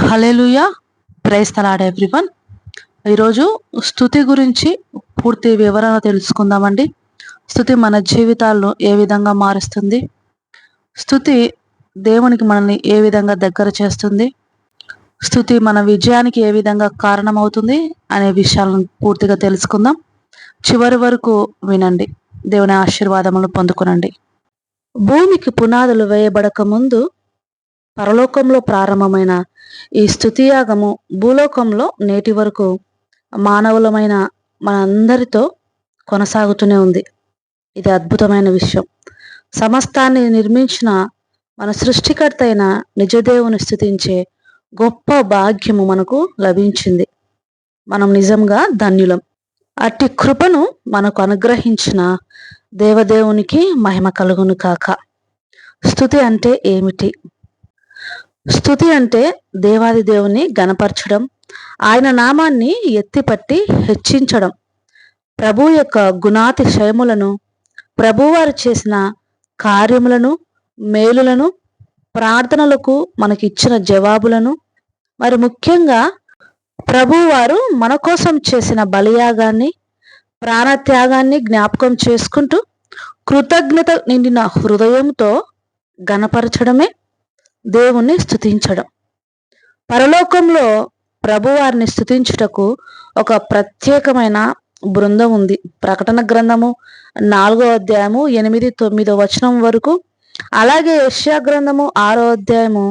Hallelujah praise the Lord everyone ఈరోజు స్థుతి గురించి పూర్తి వివరణ తెలుసుకుందామండి. స్థుతి మన జీవితాలను ఏ విధంగా మారుస్తుంది? స్థుతి దేవునికి మనల్ని ఏ విధంగా దగ్గర చేస్తుంది? స్థుతి మన విజయానికి ఏ విధంగా కారణమవుతుంది అనే విషయాలను పూర్తిగా తెలుసుకుందాం. చివరి వరకు వినండి. దేవుని ఆశీర్వాదములు పొందుకునండి. భూమికి పునాదులు వేయబడక ముందు పరలోకంలో ప్రారంభమైన ఈ స్థుతియాగము భూలోకంలో నేటి వరకు మానవులమైన మనందరితో కొనసాగుతూనే ఉంది. ఇది అద్భుతమైన విషయం. సమస్తాన్ని నిర్మించిన మన సృష్టికర్త అయిన నిజదేవుని స్థుతించే గొప్ప భాగ్యము మనకు లభించింది. మనం నిజంగా ధన్యులం. అట్టి కృపను మనకు అనుగ్రహించిన దేవదేవునికి మహిమ కలుగును కాక. స్థుతి అంటే ఏమిటి? స్థుతి అంటే దేవాది దేవుని గణపరచడం ఆయన నామాన్ని ఎత్తిపట్టి హెచ్చించడం. ప్రభు యొక్క గుణాతిశయములను ప్రభువారు చేసిన కార్యములను మేలులను ప్రార్థనలకు మనకిచ్చిన జవాబులను మరి ముఖ్యంగా ప్రభువారు మన కోసం చేసిన బలియాగాన్ని ప్రాణత్యాగాన్ని జ్ఞాపకం చేసుకుంటూ కృతజ్ఞత నిండిన హృదయంతో గణపరచడమే దేవుణ్ణి స్థుతించడం పరలోకంలో ప్రభువారిని స్థుతించుటకు ఒక ప్రత్యేకమైన బృందం ఉంది. ప్రకటన గ్రంథము నాలుగో అధ్యాయము ఎనిమిది తొమ్మిదో వచనం వరకు. అలాగే యష్యా గ్రంథము ఆరో అధ్యాయము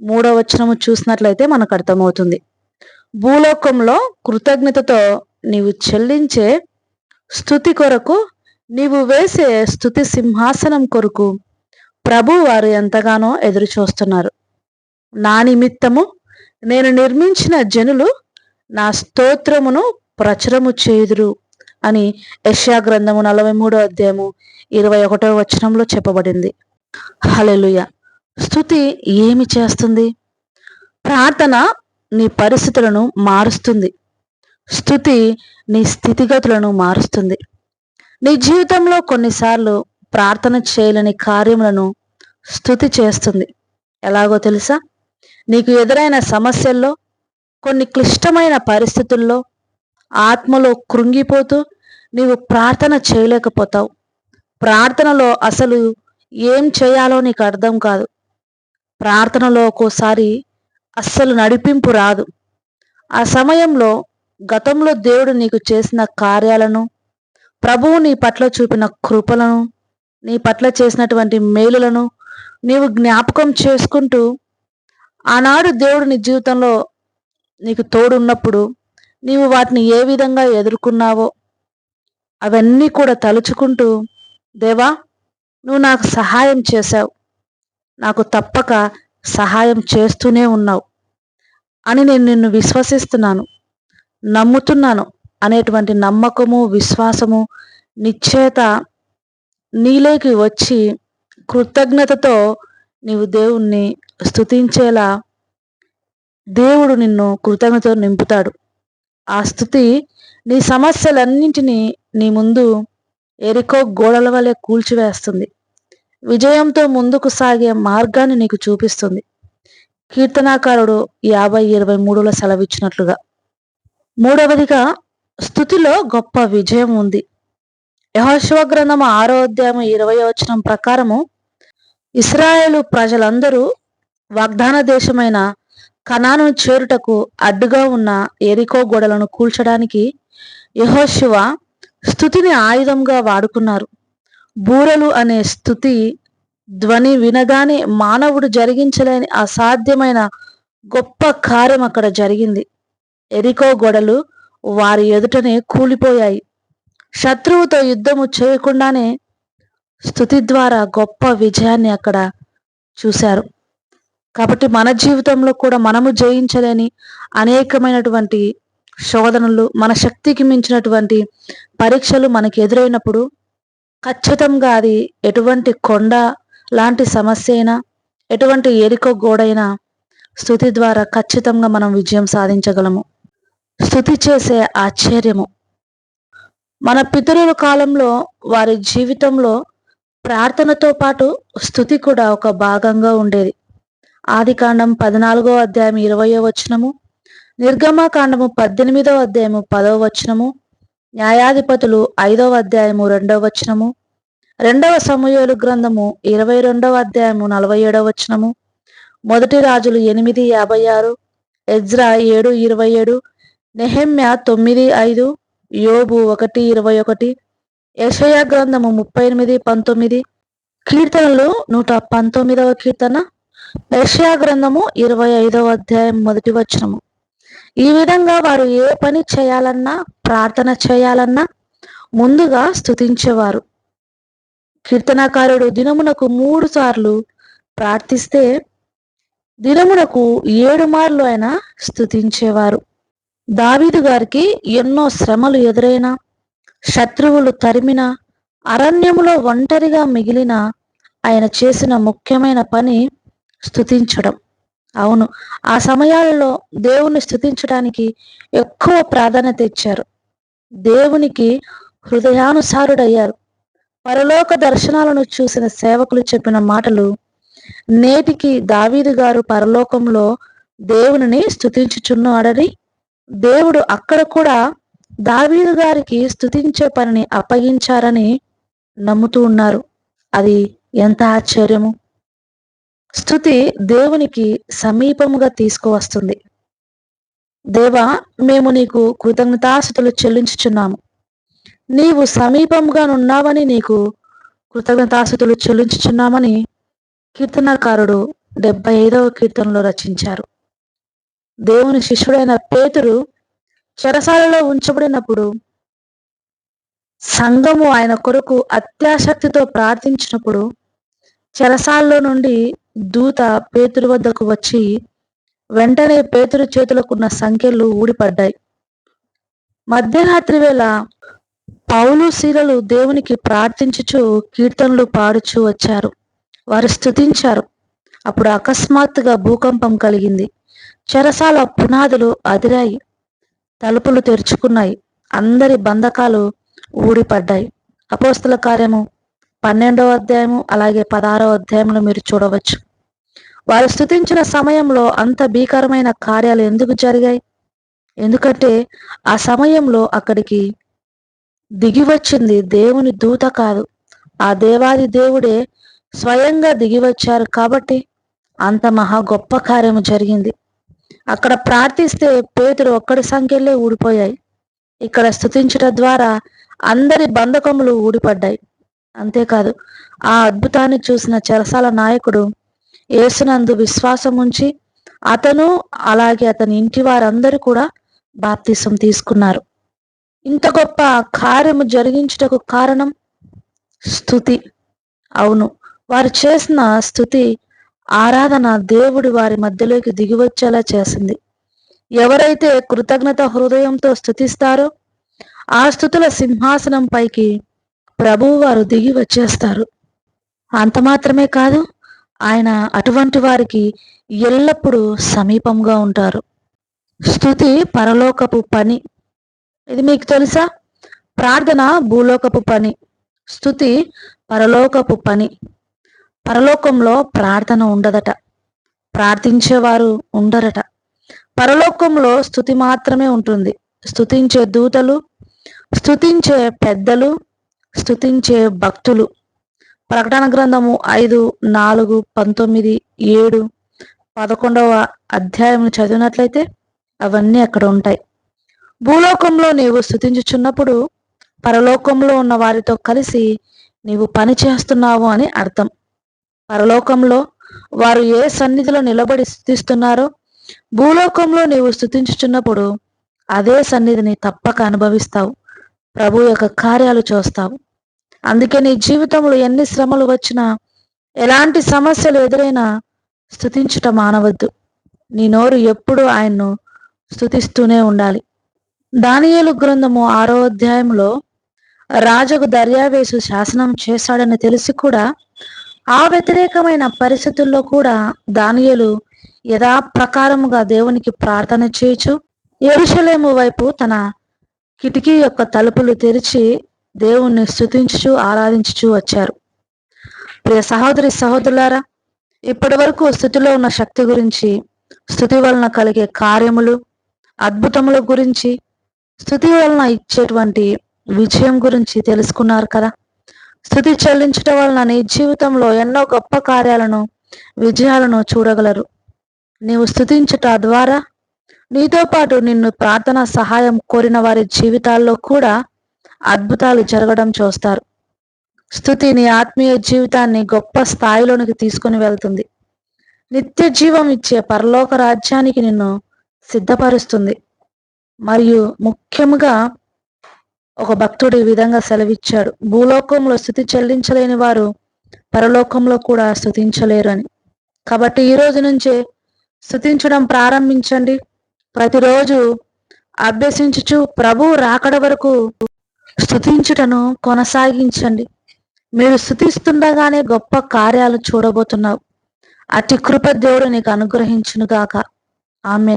మూడో వచనము చూసినట్లయితే మనకు అర్థమవుతుంది. భూలోకంలో కృతజ్ఞతతో నీవు చెల్లించే స్థుతి కొరకు నీవు వేసే స్థుతి సింహాసనం కొరకు ప్రభు వారు ఎంతగానో ఎదురు చూస్తున్నారు నా నిమిత్తము నేను నిర్మించిన జనులు నా స్తోత్రమును ప్రచురము చేదురు అని యష్యా గ్రంథము నలభై మూడో అధ్యాయము ఇరవై ఒకటో వచనంలో చెప్పబడింది. హలెలుయ స్థుతి ఏమి చేస్తుంది? ప్రార్థన నీ పరిస్థితులను మారుస్తుంది. స్థుతి నీ స్థితిగతులను మారుస్తుంది. నీ జీవితంలో కొన్నిసార్లు ప్రార్థన చేయలేని కార్యములను స్థుతి చేస్తుంది. ఎలాగో తెలుసా? నీకు ఎదురైన సమస్యల్లో కొన్ని క్లిష్టమైన పరిస్థితుల్లో ఆత్మలో కృంగిపోతూ నీవు ప్రార్థన చేయలేకపోతావు. ప్రార్థనలో అసలు ఏం చేయాలో నీకు అర్థం కాదు. ప్రార్థనలో ఒక్కోసారి అస్సలు నడిపింపు రాదు. ఆ సమయంలో గతంలో దేవుడు నీకు చేసిన కార్యాలను ప్రభువు నీ పట్ల చూపిన కృపలను నీ పట్ల చేసినటువంటి మేలులను నీవు జ్ఞాపకం చేసుకుంటూ ఆనాడు దేవుడు నీ జీవితంలో నీకు తోడున్నప్పుడు నీవు వాటిని ఏ విధంగా ఎదుర్కొన్నావో అవన్నీ కూడా తలుచుకుంటూ దేవా నువ్వు నాకు సహాయం చేశావు. నాకు తప్పక సహాయం చేస్తూనే ఉన్నావు అని నేను నిన్ను విశ్వసిస్తున్నాను నమ్ముతున్నాను అనేటువంటి నమ్మకము విశ్వాసము నిశ్చేత నీలోకి వచ్చి కృతజ్ఞతతో నీవు దేవుణ్ణి స్థుతించేలా దేవుడు నిన్ను కృతజ్ఞతతో నింపుతాడు. ఆ స్థుతి నీ సమస్యలన్నింటినీ నీ ముందు ఎరికో గోడల వలె కూల్చివేస్తుంది. విజయంతో ముందుకు సాగే మార్గాన్ని నీకు చూపిస్తుంది. కీర్తనాకారుడు యాభై ఇరవై మూడులో సెలవిచ్చినట్లుగా. మూడవదిగా స్థుతిలో గొప్ప విజయం ఉంది. యహోశివ గ్రంథము ఆరో అధ్యాయం ఇరవై వచనం ప్రకారము ఇస్రాయేలు ప్రజలందరూ వాగ్దాన దేశమైన కణాను చేరుటకు అడ్డుగా ఉన్న ఎరికో గోడలను కూల్చడానికి యహోశివ స్థుతిని ఆయుధంగా వాడుకున్నారు. బూరలు అనే స్థుతి ధ్వని వినగానే మానవుడు జరిగించలేని అసాధ్యమైన గొప్ప కార్యం అక్కడ జరిగింది. ఎరికో గోడలు వారి ఎదుటనే కూలిపోయాయి. శత్రువుతో యుద్ధము చేయకుండానే స్థుతి ద్వారా గొప్ప విజయాన్ని అక్కడ చూశారు. కాబట్టి మన జీవితంలో కూడా మనము జయించలేని అనేకమైనటువంటి శోధనలు మన శక్తికి మించినటువంటి పరీక్షలు మనకి ఎదురైనప్పుడు ఖచ్చితంగా అది ఎటువంటి కొండ లాంటి సమస్య అయినా ఎటువంటి ఎరికో గోడైనా స్థుతి ద్వారా ఖచ్చితంగా మనం విజయం సాధించగలము. స్థుతి చేసే ఆశ్చర్యము. మన పితరుల కాలంలో వారి జీవితంలో ప్రార్థనతో పాటు స్థుతి కూడా ఒక భాగంగా ఉండేది. ఆదికాండం పద్నాలుగో అధ్యాయం ఇరవయో వచనము నిర్గమాకాండము పద్దెనిమిదో అధ్యాయము పదో వచనము న్యాయాధిపతులు ఐదవ అధ్యాయము రెండవ వచనము రెండవ సమయోలు గ్రంథము ఇరవై రెండవ అధ్యాయము నలభై ఏడవ వచనము మొదటి రాజులు ఎనిమిది యాభై ఆరు ఎజ్రా ఏడు ఇరవై ఏడు నెహెమ్య తొమ్మిది ఐదు యోబు ఒకటి ఇరవై ఒకటి యషయా గ్రంథము ముప్పై ఎనిమిది పంతొమ్మిది కీర్తనలు నూట పంతొమ్మిదవ కీర్తన యషయా గ్రంథము ఇరవై ఐదవ అధ్యాయం మొదటి వచనము. ఈ విధంగా వారు ఏ పని చేయాలన్నా ప్రార్థన చేయాలన్నా ముందుగా స్థుతించేవారు కీర్తనకారుడు దినమునకు మూడు సార్లు ప్రార్థిస్తే దినమునకు ఏడు మార్లు ఆయన స్థుతించేవారు దావీదు గారికి ఎన్నో శ్రమలు ఎదురైనా శత్రువులు తరిమిన అరణ్యములో ఒంటరిగా మిగిలిన ఆయన చేసిన ముఖ్యమైన పని స్థుతించడం అవును ఆ సమయాలలో దేవుణ్ణి స్థుతించడానికి ఎక్కువ ప్రాధాన్యత ఇచ్చారు. దేవునికి హృదయానుసారుడయ్యారు. పరలోక దర్శనాలను చూసిన సేవకులు చెప్పిన మాటలు నేటికి దావీదు గారు పరలోకంలో దేవునిని స్థుతించుచున్నాడని దేవుడు అక్కడ కూడా దావీదు గారికి స్థుతించే పనిని అప్పగించారని నమ్ముతూ ఉన్నారు. అది ఎంత ఆశ్చర్యము! స్థుతి దేవునికి సమీపముగా తీసుకువస్తుంది. దేవా మేము నీకు కృతజ్ఞతాస్థుతులు చెల్లించుచున్నాము. నీవు సమీపముగా నున్నావని నీకు కృతజ్ఞతాస్థుతులు చెల్లించుచున్నామని కీర్తనకారుడు డెబ్బై ఐదవ కీర్తనలో రచించారు. దేవుని శిష్యుడైన పేతురు చెరసాలలో ఉంచబడినప్పుడు సంఘము ఆయన కొరకు అత్యాసక్తితో ప్రార్థించినప్పుడు చెరసాలలో నుండి దూత పేతురు వద్దకు వచ్చి వెంటనే పేతురు చేతులకున్న సంఖ్యలు ఊడిపడ్డాయి. మధ్యరాత్రి వేళ పౌలు శీలలు దేవునికి ప్రార్థించుచు కీర్తనలు పాడుచూ వచ్చారు. వారు స్థుతించారు అప్పుడు అకస్మాత్తుగా భూకంపం కలిగింది. చెరసాల పునాదులు అదిరాయి. తలుపులు తెరుచుకున్నాయి. అందరి బంధకాలు ఊడిపడ్డాయి. అపోస్తుల కార్యము పన్నెండవ అధ్యాయము అలాగే పదహారవ అధ్యాయంలో మీరు చూడవచ్చు. వారు స్థుతించిన సమయంలో అంత భీకరమైన కార్యాలు ఎందుకు జరిగాయి? ఎందుకంటే ఆ సమయంలో అక్కడికి దిగి వచ్చింది దేవుని దూత కాదు. ఆ దేవాది దేవుడే స్వయంగా దిగి వచ్చారు కాబట్టి అంత మహా గొప్ప కార్యము జరిగింది. అక్కడ ప్రార్థిస్తే పేతుడు ఒక్కడి సంఖ్యలే ఊడిపోయాయి. ఇక్కడ స్థుతించడం ద్వారా అందరి బంధకములు ఊడిపడ్డాయి. అంతేకాదు ఆ అద్భుతాన్ని చూసిన చెరసాల నాయకుడు యేసునందు విశ్వాసం ఉంచి అతను అలాగే అతని ఇంటి వారందరూ కూడా బాప్తిసం తీసుకున్నారు. ఇంత గొప్ప కార్యము జరిగించుటకు కారణం స్థుతి అవును వారు చేసిన స్థుతి ఆరాధన దేవుడు వారి మధ్యలోకి దిగివచ్చేలా చేసింది. ఎవరైతే కృతజ్ఞత హృదయంతో స్థుతిస్తారో ఆ స్థుతుల సింహాసనం పైకి ప్రభువు వారు దిగి వచ్చేస్తారు. అంత మాత్రమే కాదు ఆయన అటువంటి వారికి ఎల్లప్పుడూ సమీపంగా ఉంటారు. స్థుతి పరలోకపు పని. ఇది మీకు తెలుసా? ప్రార్థన భూలోకపు పని. స్థుతి పరలోకపు పని. పరలోకంలో ప్రార్థన ఉండదట. ప్రార్థించేవారు ఉండరట. పరలోకంలో స్థుతి మాత్రమే ఉంటుంది. స్థుతించే దూతలు స్థుతించే పెద్దలు స్థుతించే భక్తులు. ప్రకటన గ్రంథము ఐదు నాలుగు పంతొమ్మిది ఏడు పదకొండవ అధ్యాయం చదివినట్లయితే అవన్నీ అక్కడ ఉంటాయి. భూలోకంలో నీవు స్థుతించుచున్నప్పుడు పరలోకంలో ఉన్న వారితో కలిసి నీవు పని చేస్తున్నావు అని అర్థం. పరలోకంలో వారు ఏ సన్నిధిలో నిలబడి స్థుతిస్తున్నారో భూలోకంలో నీవు స్థుతించుచున్నప్పుడు అదే సన్నిధిని తప్పక అనుభవిస్తావు. ప్రభు యొక్క కార్యాలు చూస్తావు. అందుకే నీ జీవితంలో ఎన్ని శ్రమలు వచ్చినా ఎలాంటి సమస్యలు ఎదురైనా స్థుతించుట మానవద్దు. నీ నోరు ఎప్పుడు ఆయన్ను స్థుతిస్తూనే ఉండాలి. దానియేలు గ్రంథము ఆరో అధ్యాయంలో రాజుకు దర్యావేసు శాసనం చేశాడని తెలిసి కూడా ఆ వ్యతిరేకమైన పరిస్థితుల్లో కూడా దానియలు యథాప్రకారముగా దేవునికి ప్రార్థన చేయచు ఎరుషలేము వైపు తన కిటికీ యొక్క తలుపులు తెరిచి దేవుణ్ణి స్థుతించుచు ఆరాధించుచు వచ్చారు. ప్రియ సహోదరి సహోదరులారా ఇప్పటి వరకు స్థుతిలో ఉన్న శక్తి గురించి స్థుతి వలన కలిగే కార్యములు అద్భుతముల గురించి స్థుతి వలన ఇచ్చేటువంటి విజయం గురించి తెలుసుకున్నారు కదా? స్థుతి చెల్లించడం వలన నీ జీవితంలో ఎన్నో గొప్ప కార్యాలను విజయాలను చూడగలరు. నీవు స్థుతించుట ద్వారా నీతో పాటు నిన్ను ప్రార్థన సహాయం కోరిన వారి జీవితాల్లో కూడా అద్భుతాలు జరగడం చూస్తారు. స్థుతి నీ ఆత్మీయ జీవితాన్ని గొప్ప స్థాయిలోనికి తీసుకుని వెళ్తుంది. నిత్య జీవం ఇచ్చే పరలోక రాజ్యానికి నిన్ను సిద్ధపరుస్తుంది. మరియు ముఖ్యముగా ఒక భక్తుడు ఈ విధంగా సెలవిచ్చాడు. భూలోకంలో స్థుతి చెల్లించలేని వారు పరలోకంలో కూడా స్థుతించలేరు అని కాబట్టి ఈ రోజు నుంచే స్థుతించడం ప్రారంభించండి. ప్రతిరోజు అభ్యసించుచు ప్రభు రాకడ వరకు స్థుతించుటను కొనసాగించండి. మీరు స్థుతిస్తుండగానే గొప్ప కార్యాలు చూడబోతున్నావు. అతి కృప దేవుడు నీకు అనుగ్రహించునుగాక. ఆమె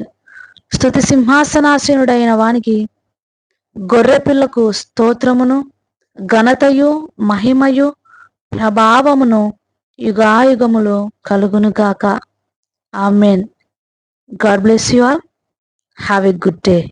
స్థుతి సింహాసనాసీనుడైన వానికి గొర్రెపిల్లకు స్తోత్రమును ఘనతయు మహిమయు ప్రభావమును యుగాయుగములు కలుగునుగాక. Amen. God bless you all. Have a good day.